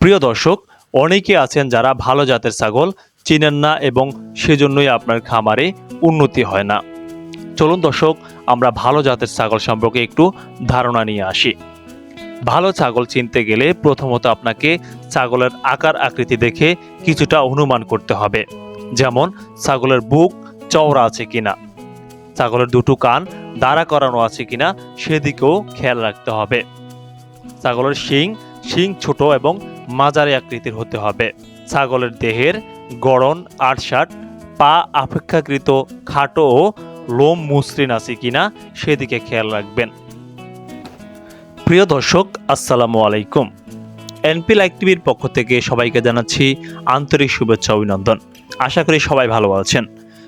প্রিয় দর্শক, অনেকে আছেন যারা ভালো জাতের ছাগল চিনেন না এবং সেজন্যই আপনার খামারে উন্নতি হয় না। চলুন দর্শক, আমরা ভালো জাতের ছাগল সম্পর্কে একটু ধারণা নিয়ে আসি। ভালো ছাগল চিনতে গেলে প্রথমত আপনাকে ছাগলের আকার আকৃতি দেখে কিছুটা অনুমান করতে হবে। যেমন, ছাগলের বুক, চওড়া আছে কিনা, ছাগলের দুটো কান দাঁড়া করানো আছে কিনা, সেদিকেও খেয়াল রাখতে হবে। ছাগলের শিং শিং ছোট এবং মাঝারি আকৃতির হতে হবে। ছাগলের দেহের গড়ন আটসাট পা অপেক্ষাকৃত খাটো ও লোম মসৃণ আছে কিনা সেদিকে খেয়াল রাখবেন। প্রিয় দর্শক, আসসালামু আলাইকুম। এনপি লাইক টিভির পক্ষ থেকে সবাইকে জানাচ্ছি আন্তরিক শুভেচ্ছা অভিনন্দন। আশা করি সবাই ভালো আছেন।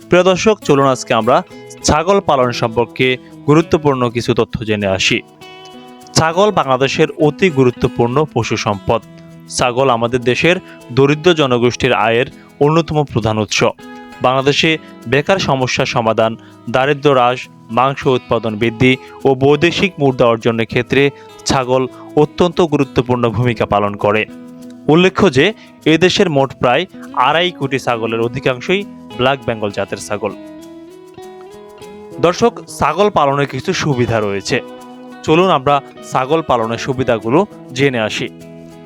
প্রিয় দর্শক, চলুন আজকে আমরা ছাগল পালন সম্পর্কে গুরুত্বপূর্ণ কিছু তথ্য জেনে আসি। ছাগল বাংলাদেশের অতি গুরুত্বপূর্ণ পশু সম্পদ। ছাগল আমাদের দেশের দরিদ্র জনগোষ্ঠীর আয়ের অন্যতম প্রধান উৎস। বাংলাদেশে বেকার সমস্যা সমাধান, দারিদ্র হ্রাস, মাংস উৎপাদন বৃদ্ধি ও বৈদেশিক মুদ্রা অর্জনের ক্ষেত্রে ছাগল অত্যন্ত গুরুত্বপূর্ণ ভূমিকা পালন করে। উল্লেখ্য যে এদেশের মোট প্রায় আড়াই কোটি ছাগলের অধিকাংশই ব্ল্যাক বেঙ্গল জাতের ছাগল। দর্শক, ছাগল পালনের কিছু সুবিধা রয়েছে। চলুন আমরা ছাগল পালনের সুবিধাগুলো জেনে আসি।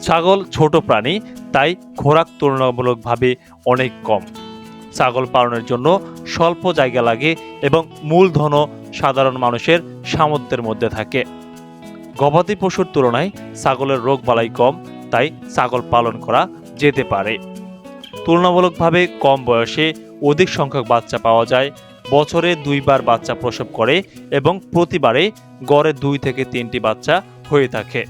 ছাগল ছোট প্রাণী, তাই খোরাক তুলনামূলকভাবে অনেক কম। ছাগল পালনের জন্য স্বল্প জায়গা লাগে এবং মূলধনও সাধারণ মানুষের সামর্থ্যের মধ্যে থাকে। গবাদি পশুর তুলনায় ছাগলের রোগ বালাই কম, তাই ছাগল পালন করা যেতে পারে। তুলনামূলকভাবে কম বয়সে অধিক সংখ্যক বাচ্চা পাওয়া যায় বছরে দুইবার বাচ্চা প্রসব করে এবং প্রতিবারে গড়ে দুই থেকে তিনটি বাচ্চা হয়ে থাকে।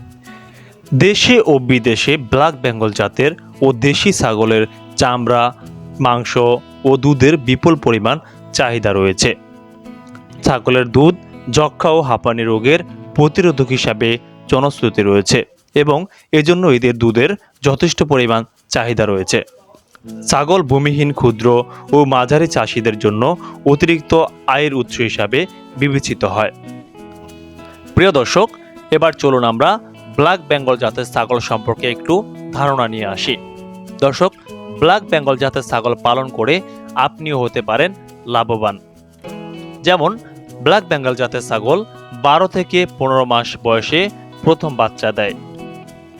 দেশে ও বিদেশে ব্ল্যাক বেঙ্গল জাতের ও দেশি ছাগলের চামড়া, মাংস ও দুধের বিপুল পরিমাণ চাহিদা রয়েছে। ছাগলের দুধ যক্ষা ও হাঁপানি রোগের প্রতিরোধক হিসাবে জনশ্রুতি রয়েছে এবং এজন্য এদের দুধের যথেষ্ট পরিমাণ চাহিদা রয়েছে। ছাগল ভূমিহীন ক্ষুদ্র ও মাঝারি চাষিদের জন্য অতিরিক্ত আয়ের উৎস হিসাবে বিবেচিত হয়। প্রিয় দর্শক, এবার চলুন আমরা ব্ল্যাক বেঙ্গল জাতের ছাগল সম্পর্কে একটু ধারণা নিয়ে আসি। দর্শক, ব্ল্যাক বেঙ্গল জাতের ছাগল পালন করে আপনিও হতে পারেন লাভবান। যেমন, ব্ল্যাক বেঙ্গল জাতের ছাগল বারো থেকে পনেরো মাস বয়সে প্রথম বাচ্চা দেয়।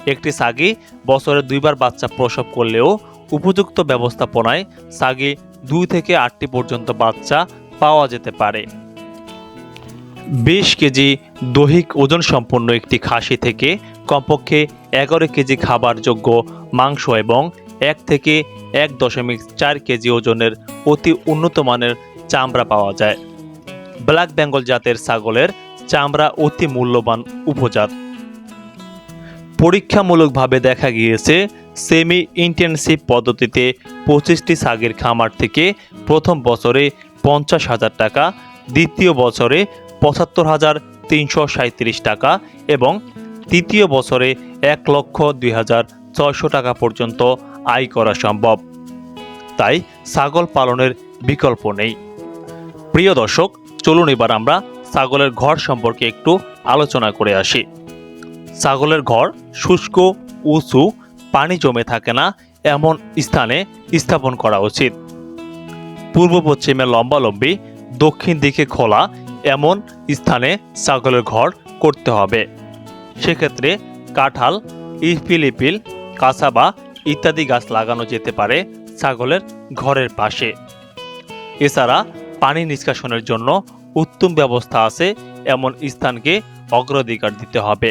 একটি সাগি বছরে দুইবার বাচ্চা প্রসব করলেও উপযুক্ত ব্যবস্থাপনায় সাগে দুই থেকে আটটি পর্যন্ত বাচ্চা পাওয়া যেতে পারে। বিশ কেজি দৈহিক ওজন সম্পন্ন একটি খাসি থেকে কমপক্ষে এগারো কেজি খাবারযোগ্য মাংস এবং এক থেকে এক দশমিক চার কেজি ওজনের অতি উন্নত মানের চামড়া পাওয়া যায়। ব্ল্যাক বেঙ্গল জাতের ছাগলের চামড়া অতি মূল্যবান উপজাত। পরীক্ষামূলকভাবে দেখা গিয়েছে সেমি ইন্টেনসিভ পদ্ধতিতে পঁচিশটি সাগের খামার থেকে প্রথম বছরে পঞ্চাশ হাজার টাকা, দ্বিতীয় বছরে পঁচাত্তর হাজার তিনশো সাঁত্রিশ টাকা এবং তৃতীয় বছরে এক লক্ষ দুই হাজার ছয়শো টাকা পর্যন্ত আয় করা সম্ভব। তাই ছাগল পালনের বিকল্প নেই। প্রিয় দর্শক, চলুন এবার আমরা ছাগলের ঘর সম্পর্কে একটু আলোচনা করে আসি। ছাগলের ঘর শুষ্ক, উঁচু, পানি জমে থাকে না এমন স্থানে স্থাপন করা উচিত। পূর্ব পশ্চিমে লম্বালম্বি, দক্ষিণ দিকে খোলা এমন স্থানে ছাগলের ঘর করতে হবে। সেক্ষেত্রে কাঁঠাল ইপিল ইপিল কাঁচাবা ইত্যাদি গাছ লাগানো যেতে পারে ছাগলের ঘরের পাশে। এছাড়া পানি নিষ্কাশনের জন্য উত্তম ব্যবস্থা আছে এমন স্থানকে অগ্রাধিকার দিতে হবে।